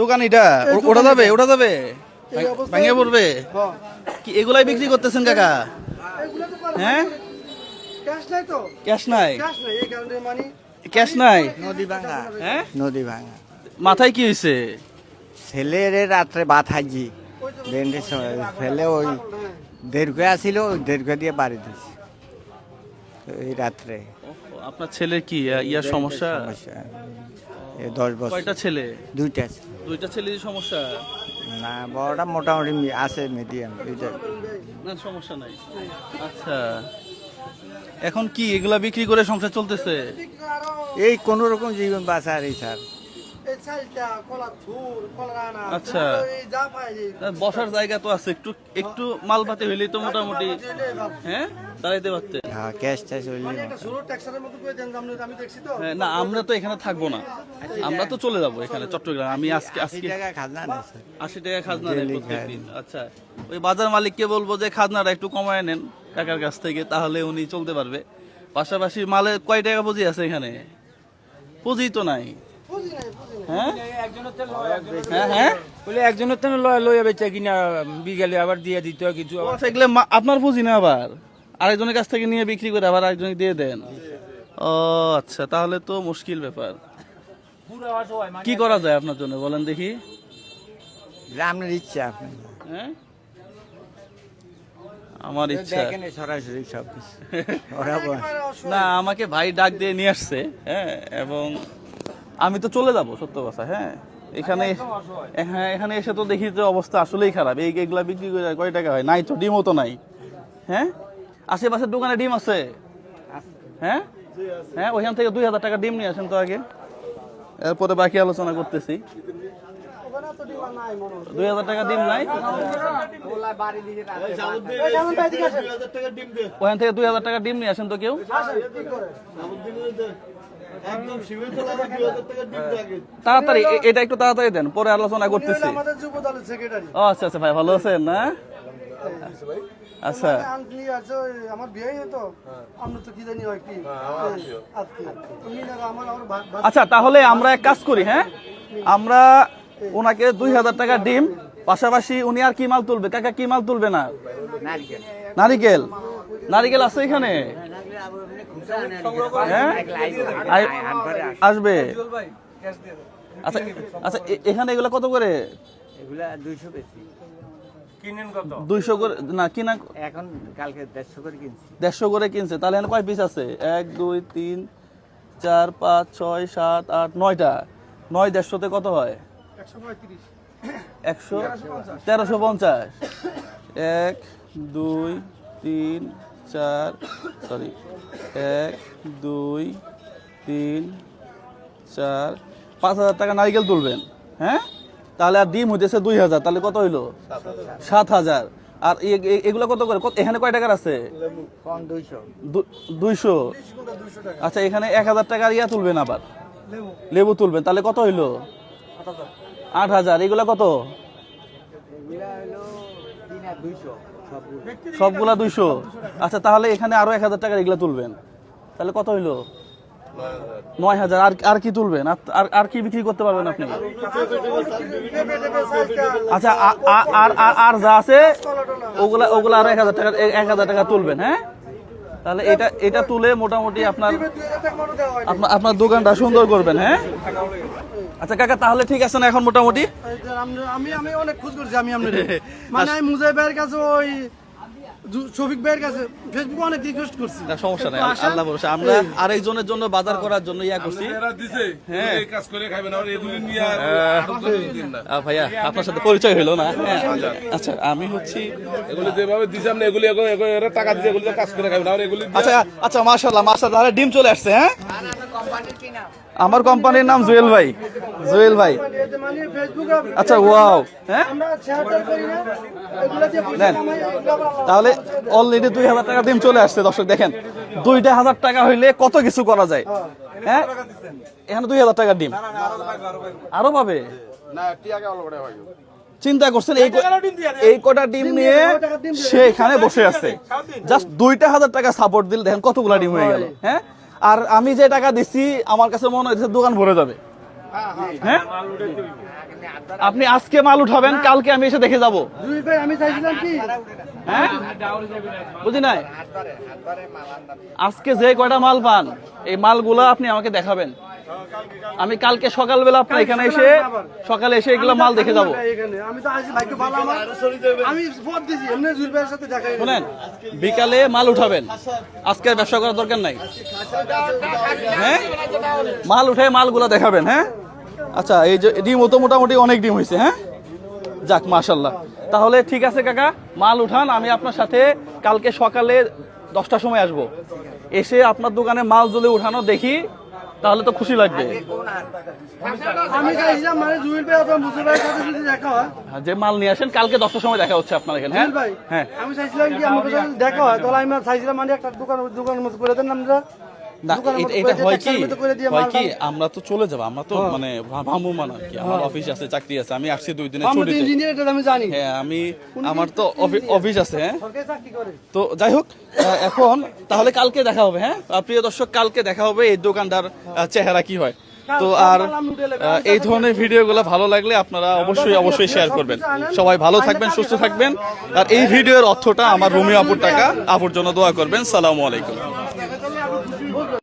দোকান এটা ওটা যাবে ওটা যাবে। ভেঙে পড়বে? হ্যাঁ। কি এগুলাই বিক্রি করতেছেন কাকা? হ্যাঁ? ক্যাশ নাই ক্যাশ নাই? ক্যাশ নাই এই কারণে মানে ক্যাশ নাই? নদী ভাঙা। হ্যাঁ? নদী ভাঙা। মাথায় কি হয়েছে ছেলের রাত্রে ভাত হাজি ফেলে ওই দেড়কে আসিল দেড়কে দিয়ে বাড়ি দিয়েছে এই রাত্রে। আপনার ছেলের কি ইয়ার সমস্যা। দশ বছর। কয়টা ছেলে? দুইটা আছে। দুইটা ছেলের সমস্যা? না বড়টা মোটামুটি আছে মিডিয়াম দুইটা। না সমস্যা নাই। আচ্ছা। এখন কি এগুলা বিক্রি করে সংসার চলতেছে? এই কোন রকম জীবন বাঁচা আর এই স্যার আচ্ছা। বসার জায়গা তো আছে একটু একটু মালপাতি হইলেই তো মোটামুটি হ্যাঁ? দাঁড়াইতে পারতে। হ্যাঁ ক্যাশ ট্যাশ হইলে মানে হ্যাঁ, না আমরা তো এখানে থাকব না। আমরা তো চলে যাব এখানে চট্টগ্রাম। আমি আজকে আজকে আশি টাকা খাজনা প্রত্যেকদিন আচ্ছা ওই বাজার মালিককে বলব যে খাজনাটা একটু কমায় নেন কাকার কাছ থেকে তাহলে উনি চলতে পারবে। পাশাপাশি মালে কয় টাকা পুঁজি আছে এখানে? পুঁজি তো নাই। হ্যাঁ? একজনের তো লয় বেচা কিনা বিকেলে আবার দিয়ে দিতে কিছু। আচ্ছা, এগুলো আপনার পুঁজি না আবার? আরেকজনের কাছ থেকে নিয়ে বিক্রি করে আবার আরেকজনকে দিয়ে দেন। ও আচ্ছা তাহলে তো মুশকিল ব্যাপার। কি করা যায় আপনার জন্য বলেন দেখি। আপনার ইচ্ছা আপনি। হ্যাঁ? আমার ইচ্ছা। সরাসরি সব। না আমাকে ভাই ডাক দিয়ে নিয়ে আসছে হ্যাঁ এবং আমি তো চলে যাব সত্য কথা হ্যাঁ। এখানে হ্যাঁ এখানে এসে তো দেখি যে অবস্থা আসলেই খারাপ। এই এগুলা বিক্রি করে কয় টাকা হয়? নাই তো ডিমও তো নাই হ্যাঁ? আশেপাশের দোকানে ডিম আছে? হ্যাঁ? হ্যাঁ ওইখান থেকে দুই হাজার টাকা ডিম নিয়ে আসেন তো আগে। এরপরে বাকি আলোচনা করতেছি। দুই হাজার টাকা ডিম নাই। ওখান থেকে দুই হাজার টাকা ডিম নিয়ে আসেন তো কেউ? তাড়াতাড়ি এটা একটু তাড়াতাড়ি দেন পরে আলোচনা করতেছি। আচ্ছা আচ্ছা ভাই ভালো আছেন না? আচ্ছা। আনলি আছে আমার বিয়ে তো। আমরা তো কি জানি হয় কি। আমার ভা- ভা- আচ্ছা। তাহলে আমরা এক কাজ করি হ্যাঁ? আমরা ওনাকে দুই হাজার টাকা ডিম পাশাপাশি উনি আর কি মাল তুলবে? কাকা কি মাল তুলবে না? নারিকেল। নারিকেল। আছে এখানে? হ্যাঁ? আসবে। আচ্ছা আচ্ছা এখানে এগুলো কত করে? এগুলা দুইশো বেশি। দুইশো করে না কিনা এখন কালকে দেড়শো করে কিনছি। দেড়শো করে কিনছে তাহলে এখানে কয় পিস আছে? এক দুই তিন চার পাঁচ ছয় সাত আট নয়টা। নয় দেড়শোতে কত হয়? একশো পঁয়ত্রিশ। একশো তেরোশো পঞ্চাশ। এক দুই তিন চার সরি এক দুই তিন চার পাঁচ হাজার টাকা নারিকেল তুলবেন হ্যাঁ? তাহলে আর ডিম হইতেছে দুই হাজার, তাহলে কত হইল? সাত হাজার। আর এগুলো কত করে? এখানে কয় টাকার আছে? দুইশো। আচ্ছা এখানে এক হাজার টাকার ইয়া তুলবেন আবার। লেবু তুলবেন, তাহলে কত হইল? আট হাজার। এগুলো কত? সবগুলা দুইশো। আচ্ছা তাহলে এখানে আরও এক হাজার টাকার এগুলা তুলবেন। তাহলে কত হইল? নয় হাজার। আর আর কি তুলবেন? আর- আর কি বিক্রি করতে পারবেন আপনি? আচ্ছা আর আর আর যা আছে ওগুলা ওগুলা আরও এক হাজার টাকা এক হাজার টাকা তুলবেন হ্যাঁ? তাহলে এটা এটা তুলে মোটামুটি আপনার আপনার আপনার দোকানটা সুন্দর করবেন হ্যাঁ? আচ্ছা কাকা তাহলে ঠিক আছে না এখন মোটামুটি? আমি আমি অনেক খোঁজ করছি আমি আপনার মানে আমি মুজাই ভাইয়ের কাছে ওই শফিক ভাইয়ের কাছে ফেসবুকে অনেক রিকোয়েস্ট করছি। না সমস্যা নাই আল্লাহ ভরসা। আমরা আরেকজনের জন্য বাজার করার জন্য ইয়া করছি। হ্যাঁ। কাজ করে খাইবেন আর এগুলি নিয়ে আর না। ভাইয়া আপনার সাথে পরিচয় হলো না? হ্যাঁ আচ্ছা আমি হচ্ছি এগুলি যেভাবে দিছে আপনি এগুলি এগুলি- এগুলি এরা টাকা দিয়ে এগুলি কাজ করে খাইবেন আর এগুলি আচ্ছা আচ্ছা মাশাআল্লাহ মাশাআল্লাহ ডিম চলে আসছে হ্যাঁ? আমার কোম্পানির নাম জুয়েল ভাই। জুয়েল ভাই মানে এই যে মানে ফেসবুকে আচ্ছা ওয়াও হ্যাঁ? নেন। তাহলে অলরেডি দুই হাজার টাকা ডিম চলে আসছে দর্শক দেখেন। দুইটা হাজার টাকা হইলে কত কিছু করা যায়? হ্যাঁ? এখানে দুই হাজার টাকার ডিম। আরও পাবে? চিন্তা করছেন এই কটা ডিম নিয়ে সে এখানে বসে আছে। জাস্ট দুইটা হাজার টাকা সাপোর্ট দিলে দেখেন কতগুলা ডিম হয়ে গেল। হ্যাঁ। আর আমি যে টাকা দিচ্ছি আমার কাছে মনে হচ্ছে দোকান ভরে যাবে। হ্যাঁ? আপনি আজকে মাল উঠাবেন কালকে আমি এসে দেখে যাব। জুই ভাই আমি চাইছিলাম কি? হ্যাঁ? বুঝি নাই? আজকে যে কয়টা মাল পান এই মালগুলো আপনি আমাকে দেখাবেন। আমি কালকে সকালবেলা আপনার এখানে এসে সকালে এসে এগুলো মাল দেখে যাব। শুনেন বিকালে মাল উঠাবেন। আজকে ব্যবসা করার দরকার নাই। হ্যাঁ? মাল উঠে মালগুলো দেখাবেন হ্যাঁ? আচ্ছা এই যে ডিমও তো মোটামুটি অনেক ডিম হয়েছে হ্যাঁ? যাক মাশাল্লাহ তাহলে ঠিক আছে কাকা মাল উঠান আমি আপনার সাথে কালকে সকালে দশটার সময় আসব। এসে আপনার দোকানে মাল যদি উঠানো দেখি তাহলে তো খুশি লাগবে। মানে হয়। যে মাল নিয়ে আসেন কালকে দশটার সময় দেখা হচ্ছে আপনার এখানে হ্যাঁ? হ্যাঁ। আমি চাইছিলাম কি আমার দেখা হয় তাহলে আমি চাইছিলাম মানে একটা দোকান দোকানের মতো করে দেন আমরা না এটা- হয় কি হয় কি আমরা তো চলে যাব আমরা তো মানে ভ্রাম্যমান আর কি আমার অফিস আছে চাকরি আছে আমি আসছি দুই দিনের আমরা ছুটিতে। ইঞ্জিনিয়ার এটা আমি জানি। হ্যাঁ আমি আমার তো অফিস আছে হ্যাঁ। তো যাই হোক এখন তাহলে কালকে দেখা হবে হ্যাঁ? প্রিয় দর্শক কালকে দেখা হবে এই দোকানদার চেহারা কি হয়। তো আর এই ধরনের ভিডিও ভিডিওগুলো ভালো লাগলে আপনারা অবশ্যই অবশ্যই শেয়ার করবেন। সবাই ভালো থাকবেন সুস্থ থাকবেন। আর এই ভিডিওর অর্থটা আমার রুমি আপুর টাকা আপুর জন্য দোয়া করবেন। সালামু আলাইকুম।